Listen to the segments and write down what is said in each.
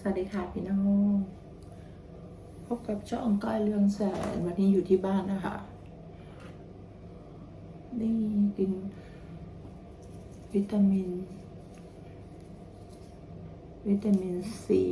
สวัสดีค่ะพี่น้องพบกับช่องก้อยเรืองแสนวันนี้อยู่ที่บ้านนะคะ นี่กิน วิตามิน วิตามินซี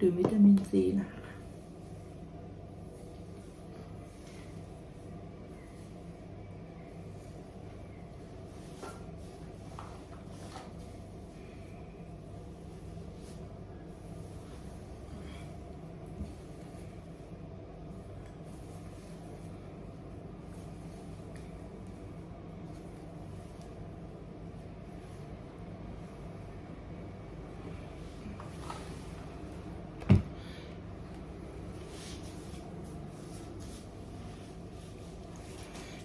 ดื่มวิตามินซีนะคะ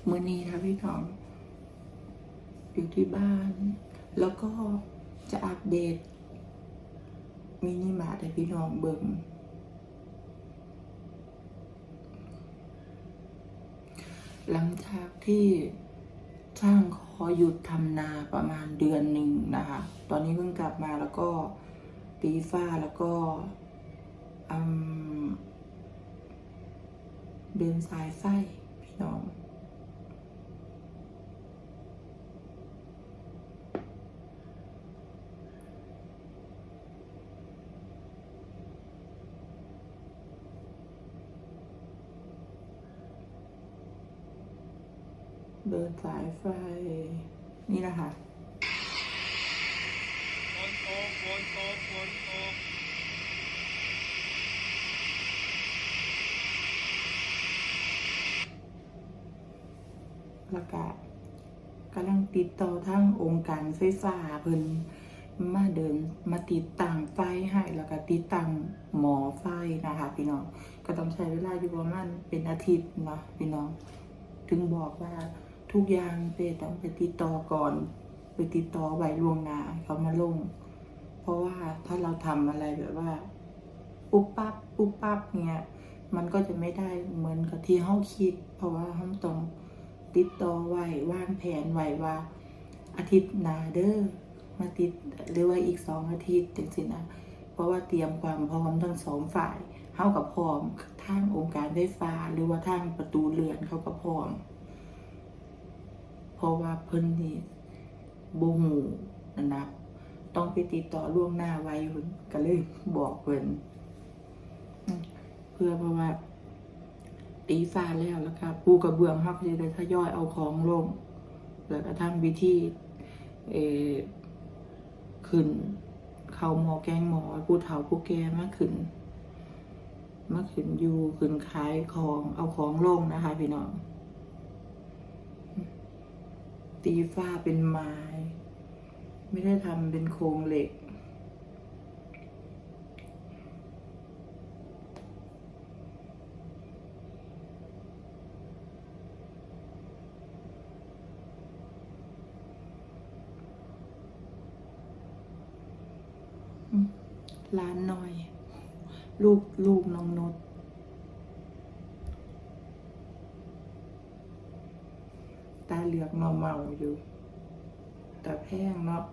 มือนี้ค่ะพี่น้องอยู่ที่บ้าน แล้วก็จะอัปเดต มินิมาร์ทให้พี่น้องเบิ่งหลังจากที่ช่างขอหยุดทำนาประมาณเดือนหนึ่งนะคะ ตอนนี้เพิ่งกลับมาแล้วก็ตีฝ้าแล้วก็เดินสายไฟพี่น้อง เดินสายไฟ นี่นะคะฝนตกฝนตกฝนตกแล้วก็กำลังติดต่อทางองค์การไฟฟ้าเพิ่นมาเดินมาติดตั้งไฟให้แล้วก็ติดตั้งหมอไฟนะคะ พี่น้องก็ต้องใช้เวลาอยู่ประมาณเป็นอาทิตย์นะพี่น้อง ถึงบอกว่า ทุกอย่างเปต้องไปติดต่อก่อน ไปติดต่อไว้ล่วงหน้าเขามาลง เพราะว่าถ้าเราทำอะไรแบบว่า ปุ๊บปั๊บปุ๊บปั๊บเนี่ยมันก็จะไม่ได้เหมือนกับที่เขาคิด เพราะว่าเขาต้องติดต่อไว้วางแผนไว้ว่า อาทิตย์หน้าเด้อมาติดหรือว่าอีกสองอาทิตย์จังสินะเพราะว่าเตรียมความพร้อมทั้งสองฝ่ายเขากับพร้อมทางองค์การไฟฟ้าหรือว่าทางประตูเรือนเขากับพร้อม เพราะว่าเพิ่นนี่บหูนะนะต้องไปติดต่อล่วงหน้าไว้เพิ่นก็เลยบอกเพิ่นเพื่อเพราะว่า ตีฟ้าแล้วแล้วก็ปูกระเบื้องเขาก็จะได้ทยอยเอาของลง แล้วก็ทำวิธีเอขึ้น เขาหมอแกงหมอผู้เฒ่าผู้แก่มาขึ้นมาขึ้นอยู่ขึ้นขายของเอาของลงนะคะพี่น้อง ตีฝ้าเป็นไม้ ไม่ได้ทำเป็นโครงเหล็ก ร้านหน่อย ลูก ลูกน้องนุชตา เมาเมาๆอยู่แต่แพงเนาะ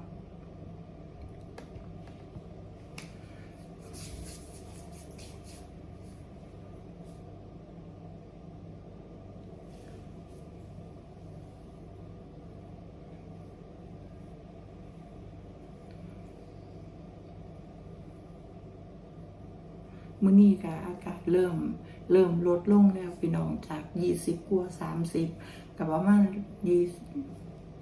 มื้อนี้ก็อากาศเริ่ม เริ่มลดลงแล้วพี่น้องจากยี่สิบกว่าสามสิบกับประมาณยี่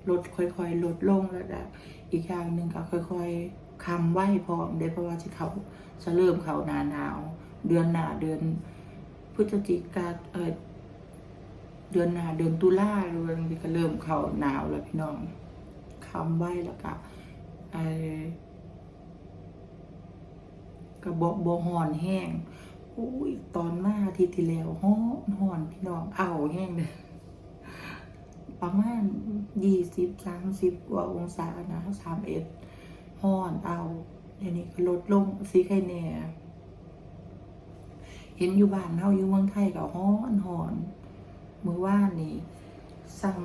ลดค่อยๆ ลดลงแล้วก็อีกอย่างหนึ่งก็ค่อยๆคำไหวพร้อมเด้เพราะว่าจะเขาจะเริ่มเขาหนาหนาว เดือนหนาเดือนพฤศจิกาเออเดือนหนาเดือนตุลาเดือนนี้ก็เริ่มเขาหนาวแล้วพี่น้องคำไหวแล้วก็ไอกระบอกบอหอนแห้ง อุ้ยตอนมาอาทิตที่แล้วฮ้อนหอนพี่น้องเอาแห้งเลยประมาณยี่สิบสามสิบกว่าองศานะสามเอ็ดห้อนเอาเดี๋ยวนี้ก็ลดลงสีไข่แน่เห็นอยู่บ้านเฮาอยู่เมืองไทยก็ฮ้อนหอนมือว่านนี่สั่ง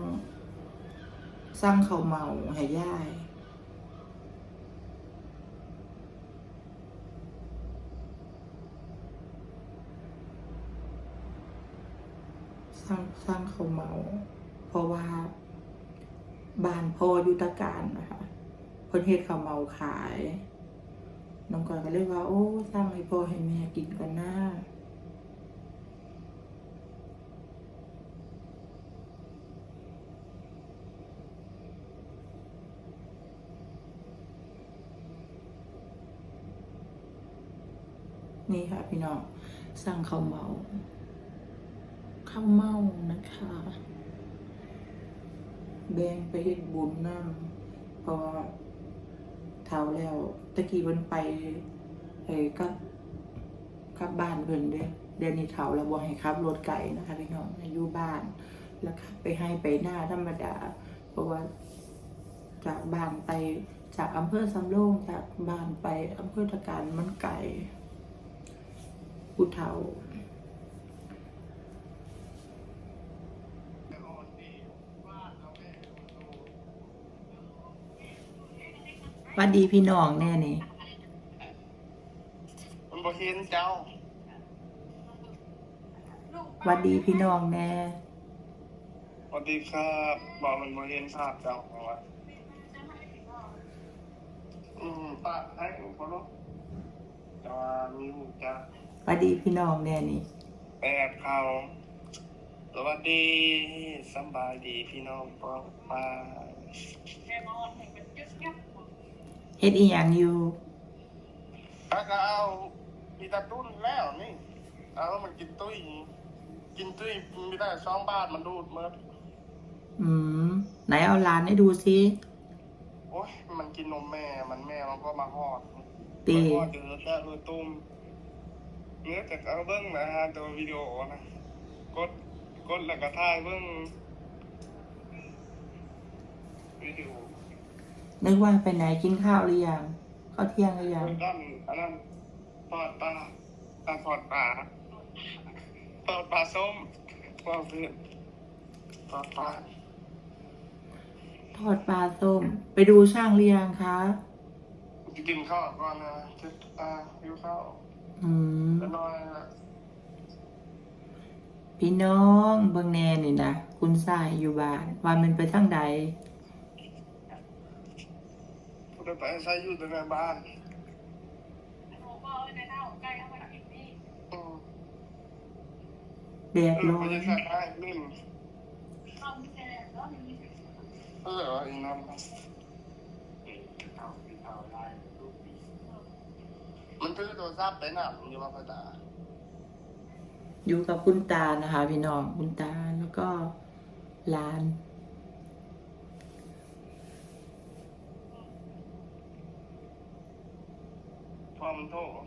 สั่งเขาเมาให้ยาย สร้างสร้างเขาเมา เพราะว่าบ้านพ่อยุตการนะคะเพิ่นเฮ็ดข้าเมาขายน้องก้อยก็เลยว่า โอ้สร้างให้พ่อให้แม่กินกันหนะนี่ค่ะพี่น้องสั่งเขาเมา ข้าวเม่านะคะ แบ่งไปเฮ็ดบุญนำเพราะว่าเท่าแล้ว ตะกี้เพิ่นไปเอ้กับกลับบ้านเพิ่นเด้เดี๋ยวนี้เฒ่าแล้วบ่ให้ขับรถไกลนะคะพี่น้องให้อยู่บ้าน แล้วขับไปให้ไปหน้าธรรมดา เพราะว่าจากบ้านไปจากอำเภอสำโรงจากบ้านไปอำเภอตะการมันไกลผู้เฒ่า วัดดีพี่น้องแน่นี่มันบ่เห็นเจ้าหวัดดีพี่น้องแน่ สวัสดีครับบอกมันบ่เห็นภาพเจ้าของว่าอืมปะให้หนูพอเนาะแต่ว่ามีหูจะหวัดดีพี่น้องแน่นี่แอบเขาสวัสดีสำบายดีพี่น้องปองปา เฮ็ดอีหยังอยู่ถ้าก็เอามีตาตุ้นแล้วนี่เอามันกินตุ้ยกินตุ้ยมีได้สองบาทมันดูดเมื่ออืมไหนเอาหลานให้ดูซิโอ้ยมันกินนมแม่มันแม่มันก็มาหอดตีมันหอดอยู่แล้วแต่รูตุ้มเนื้อจากเอาเบิ้งนะฮะตัววิดีโอนะกดกดแล้วก็ถ่ายเบิ้งวิดีโอ นึกว่าไปไหนกินข้าวหรือยังข้าวเที่ยงหรือยังด้านอันนั้นทอดปลาปลาทอดปลาทอดปลาส้มว่าเพื่อนทอดปลาทอดปลาส้ม ไปดูช่างหรือยังคะกินข้าวก่อนนะคิดอ่าหิวข้าวอืมจะนอนละพี่น้องเบิ่งแน่นี่นะคุณสายอยู่บ้านว่ามันไปทางใด ผมจะไปใช้อยู่ในบ้านอืมแดดเออร้อไม่นได้ใส่ได้นิ่มเอออีกน้ำมันคือโทรศัพท์ไปหนักอยู่ว่าภาษาอยู่กับคุณตานะคะ พี่น้องคุณตาแล้วก็หลาน พร้อ มโทษ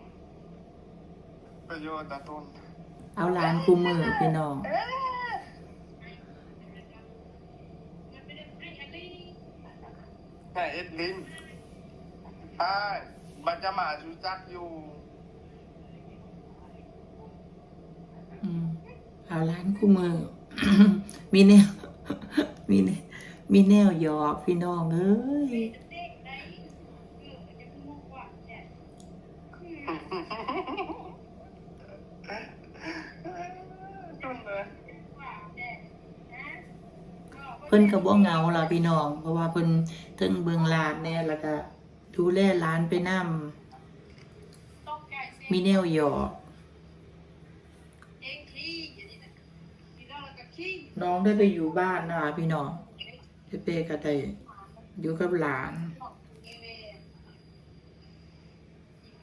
ประโยชน์ตะต้นเอาหลานคู่มือพี่น้องแม่เอ็ดลินใช่บัจจมาชูจักอยู่อืมเอาร้านคู่มือ มีแนว มีแนวมีแนวหยอกพี่น้องเอ้ย จุนเลย เพิ่นก็บ่เหงาล่ะพี่น้อง เพราะว่าเพิ่นเทิงเบิงลานแน่แล้วก็ดูแลหลานไปนํมีแนวหยอกน้องได้ไปอยู่บ้านนะคะพี่น้องเปเป้ก็ได้อยู่กับหลาน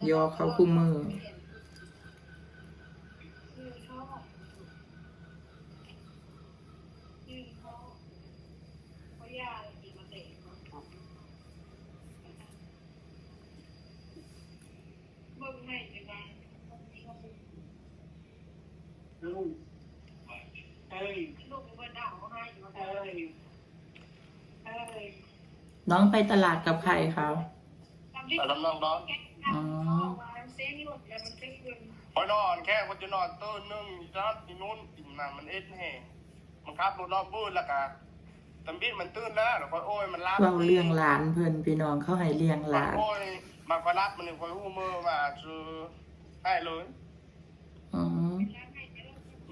ยอเขาคู่มือ ลูกเอ้ยลูกเป็นคนด่าเขาให้อยู่มาเอ้ยน้องไปตลาดกับใครคะแต่ลำนองร้อนอ๋อพอนอนแค่คนจะนอนตื่นนึงจัดที่นู้นอีกน่ะมันเอ็ดแห่มันขับรถรอบบูนแล้วก็ตำบิดมันตื่นแล้วแล้วก็โอ้ยมันรับเว้าเรื่องหลานเพิ่นพี่น้องเขาให้เลี้ยงหลานโอ้ยมาคอยรับมันนี่คอยหูมือมาซื้อให้เลยอืม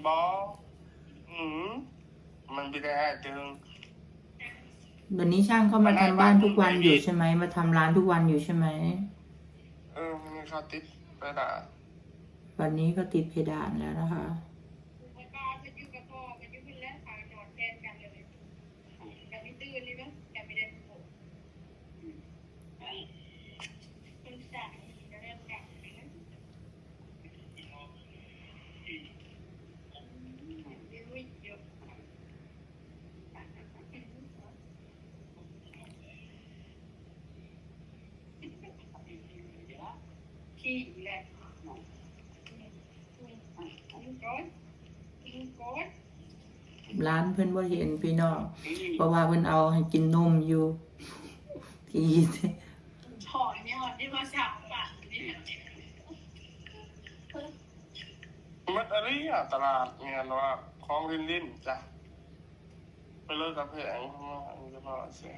บออืมมันไม่ได้ให้ถึงวันนี้ช่างเขามาทำบ้านทุกวันอยู่ใช่ไหมมาทำร้านทุกวันอยู่ใช่ไหมเออมันมีเขาติดไปด่าวันนี้ก็ติดเพดานแล้วนะคะ ขี้แหละกินก้อนกินก้อน ร้านเพิ่นบ่เห็นพี่น้องเพราะว่าเพิ่นเอาให้กินนมอยู่ที่ถอยเนี่ยหอดที่มาสามบาทนี่มันอะไรอะตลาดเนี่ยเนาะของลินลินจ้ะไปเลิกกับแผงเพราะว่าอันนี้จะมาเสีย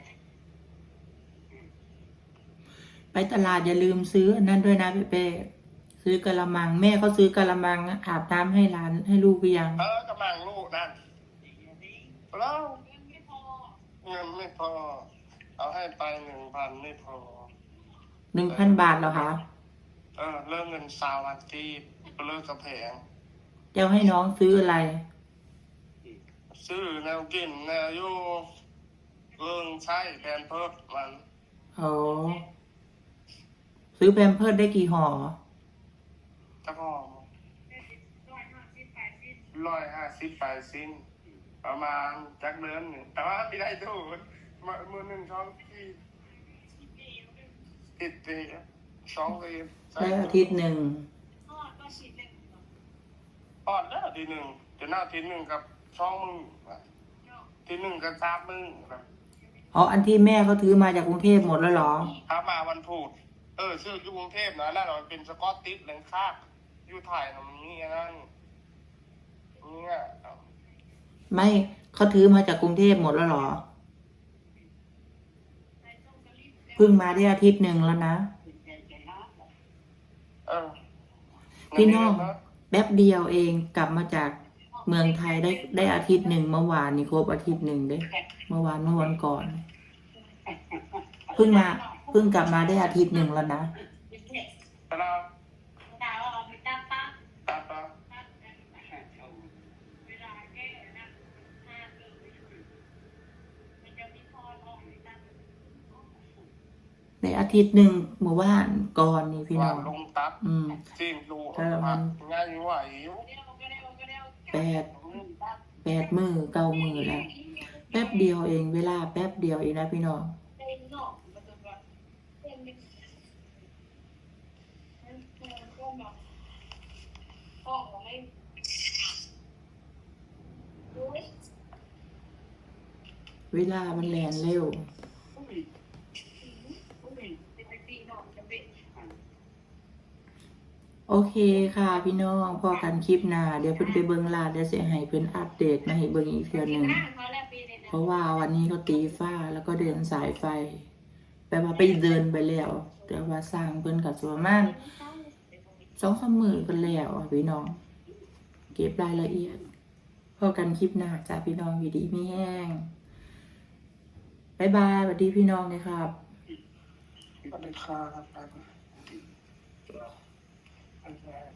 ไปตลาดอย่าลืมซื้ออันนั้นด้วยนะเป้เป้ซื้อกะละมัง แม่เขาซื้อกะละมังอาบน้ำให้ร้านให้ลูกหรือยัง เออกำลังลูกนั่น แล้วเงินไม่พอเงินไม่พอ เอาให้ไปหนึ่งพันไม่พอหนึ่งพันบาทเหรอคะเออเริ่มเงินสาววันที่ไปเลิกกับแผงเจ้าให้น้องซื้ออะไร ซื้อแนวกินแนวอยู่เรื่องใช้แทนเพิ่มมันอ๋อซื้อแพมเพิร์ดได้กี่ห่อถ้าพอร้อยห้าสิบแปดสิบร้อยห้าสิบแปดสิ้น ประมาณจักเดือนหนึ่งแต่ว่าไม่ได้ดูมามือหนึ่งช่องที่สิบปีแล้วก็ติดตีสองปีได้อาทิตย์หนึ่งทอดก็ฉีดเลยพอดแล้วทีหนึ่งจะหน้าทีหนึ่งกับช่องมึงเนาะทีหนึ่งกับสามมึงครับอ๋ออันที่แม่เขาถือมาจากกรุงเทพหมดแล้วเหรอ ถ้ามาวันพุธเออซื้ออยู่กรุงเทพนะแล้วมันเป็นสกอตติสแหลงคากอยู่ถ่ายทำนี่นั่นเนี่ย ไม่เขาถือมาจากกรุงเทพหมดแล้วเหรอใส่ต้มกะหรี่เพิ่งมาได้อาทิตย์หนึ่งแล้วนะเออพี่น้องแป๊บเดียวเองกลับมาจากเมืองไทยได้ได้อาทิตย์หนึ่งเมื่อวานนี่ครบอาทิตย์หนึ่งเด้เมื่อวานเมื่อวันก่อนเพิ่งมาเพิ่งกลับมาได้อาทิตย์หนึ่งแล้วนะ แต่เรา ดาวเอาไปตั้งตั้ง ตัดปะ ตั้งเวลาแก้นะห้าปีมันจะมีพอลองไปตั้ง ในอา ทิตย์หนึ่งเมื่อวานก่อนนี่พี่น้ว่าองลงตัดอืมซีนดูแต่ละวันง่ายไหวอยู่เดี๋ยวก็เดี๋ยวก็เดี๋ยวแปด แปดมือเก้ามือแล้ว แป๊บเดียวเองเวลาแป๊บเดียวเองนะพี่น้องเป็นนอกมันจะแบบเป็นมันก็แบบห้องอะไรดูดิเวลามันแลนเร็ว เป็นไปปีนอกจะเป็น โอเคค่ะ พี่น้องพอกันคลิปหน้าเดี๋ยวเพิ่นไปเบิ่งลาดเดี๋ยวสิให้เพิ่นอัปเดตมาให้เบิ่งอีกเทื่อหนึงเขาแล้วปีเนี่ยเพราะว่าวันนี้เขาตีฟ้าแล้วก็เดินสายไฟแปลว่าไปเดินไปแล้วแต่ว่าสร้างเพิ่นกับส่วนมากสองสามหมือกันแล้วพี่น้อง เก็บรายละเอียดพอกันคลิปหน้าจ้าพี่น้องอยู่ดีไม่แห้งบายบายสวัสดีพี่น้องนะครับสวัสดีครับ Take care.